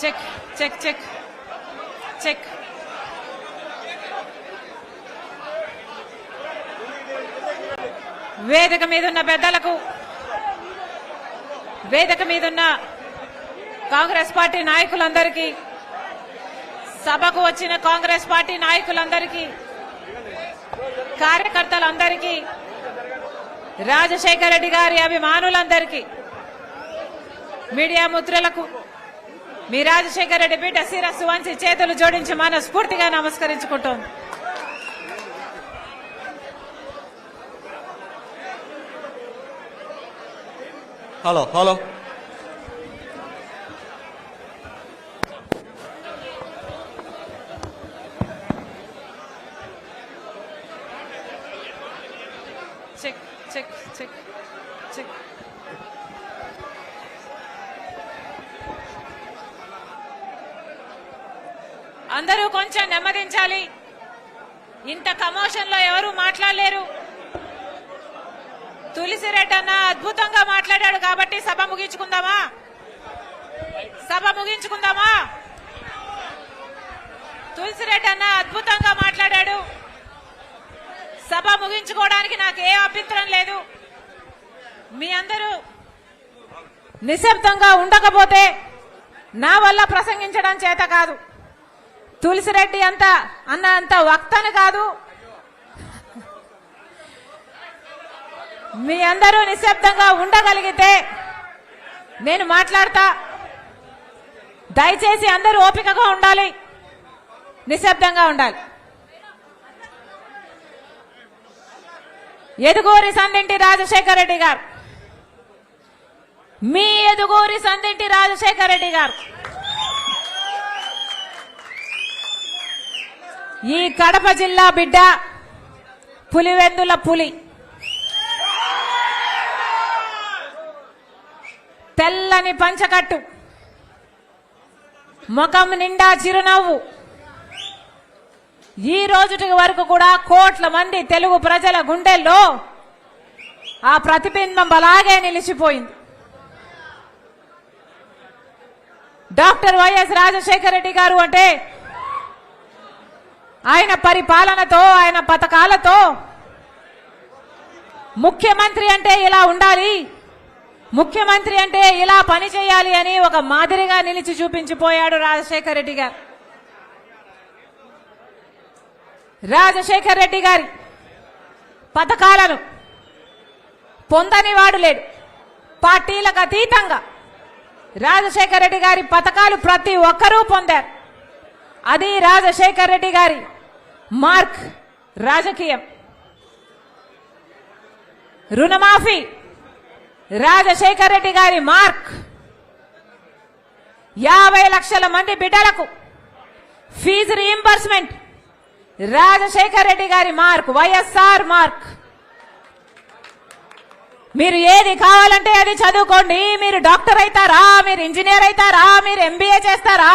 Check check check check వేదిక మీద ఉన్న పెద్దలకు వేదిక మీద ఉన్న కాంగ్రెస్ పార్టీ నాయకులందరికీ సభకు వచ్చిన కాంగ్రెస్ పార్టీ నాయకులందరికీ కార్యకర్తలందరికీ రాజశేఖర రెడ్డి గారి అభిమానులందరికీ మీడియా ముద్రలకు మీ రాజశేఖర రెడ్డి బిడ్డ శిరస్సు వంచి చేతులు జోడించి మనస్ఫూర్తిగా నమస్కరించుకుంటోంది. Hello hello. Check check check check. అందరూ కొంచెం నెమ్మదించాలి. ఇంత కమోషన్లో ఎవరు మాట్లాడలేరు. తులసిరెడ్డి అన్న అద్భుతంగా మాట్లాడాడు కాబట్టి సభ ముగించుకుందామా? సభ ముగించుకుందామా? తులసిరెడ్డి అన్న అద్భుతంగా మాట్లాడాడు. సభ ముగించుకోవడానికి నాకు ఏ అభ్యంతరం లేదు. మీ అందరూ నిశ్శబ్దంగా ఉండకపోతే నా వల్ల ప్రసంగించడం చేత కాదు. తులసిరెడ్డి అంత అన్న అంత వక్తను కాదు. మీ అందరూ నిశ్శబ్దంగా ఉండగలిగితే నేను మాట్లాడతా. దయచేసి అందరూ ఓపికగా ఉండాలి. నిశ్శబ్దంగా ఉండాలి. ఎదుగూరి సందింటి రాజశేఖర రెడ్డి గారు. మీ ఎదుగూరి సందింటి రాజశేఖర రెడ్డి గారు. ఈ కడప జిల్లా బిడ్డ పులివెందుల పులి. తెల్లని పంచకట్టు. ముఖం నిండా చిరునవ్వు. ఈ రోజుటి వరకు కూడా కోట్ల మంది తెలుగు ప్రజల గుండెల్లో ఆ ప్రతిబింబం అలాగే నిలిచిపోయింది. డాక్టర్ వైఎస్ రాజశేఖర రెడ్డి గారు అంటే ఆయన పరిపాలనతో ఆయన పథకాలతో ముఖ్యమంత్రి అంటే ఇలా ఉండాలి. ముఖ్యమంత్రి అంటే ఇలా పని చేయాలి అని ఒక మాదిరిగా నిలిచి చూపించిపోయాడు రాజశేఖర రెడ్డి గారు. రాజశేఖర్ రెడ్డి గారి పథకాలను పొందని వాడు లేడు. పార్టీలకు అతీతంగా రాజశేఖర్ రెడ్డి గారి పథకాలు ప్రతి ఒక్కరూ పొందారు. అది రాజశేఖర్ రెడ్డి గారి మార్క్ రాజకీయం. రుణమాఫీ రాజశేఖర్ రెడ్డి గారి మార్క్. యాభై లక్షల మంది బిడ్డలకు ఫీజు రీయింబర్స్మెంట్ రాజశేఖర్ రెడ్డి గారి మార్క్ వైఎస్ఆర్ మార్క్. మీరు ఏది కావాలంటే అది చదువుకోండి. మీరు డాక్టర్ అవుతారా? మీరు ఇంజనీర్ అవుతారా? మీరు ఎంబీఏ చేస్తారా?